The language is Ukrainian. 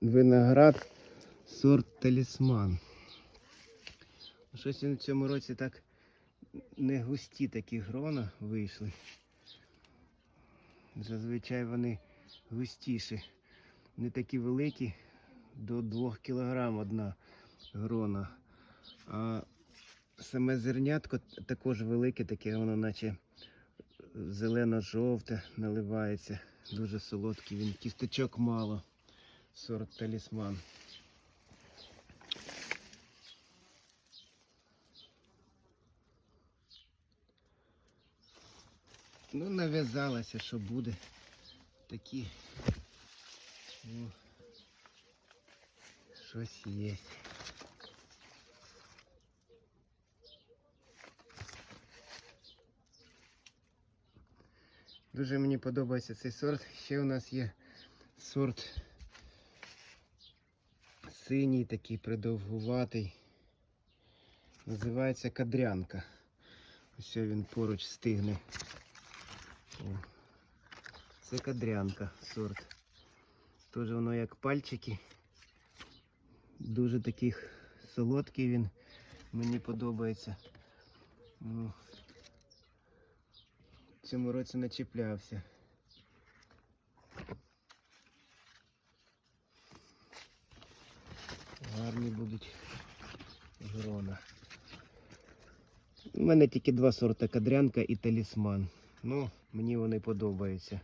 виноград сорт талісман. Щось в цьому році так не густі такі грона вийшли. Зазвичай вони густіші. Вони такі великі, до 2 кг одна грона. А саме зернятко також велике, таке воно наче зелено-жовте наливається. Дуже солодкий він, кісточок мало. Сорт талісман. Ну, нав'язалося, що буде. Такі. Ну, щось є. Дуже мені подобається цей сорт. Ще у нас є сорт синій, такий придовгуватий. Називається кадрянка. Ось він поруч стигне. Це кадрянка сорт. Теж воно як пальчики. Дуже такий солодкий він. Мені подобається. В цьому році не Гарні будуть грона. У мене тільки два сорти кадрянка і талісман. Ну, мені вони подобаються.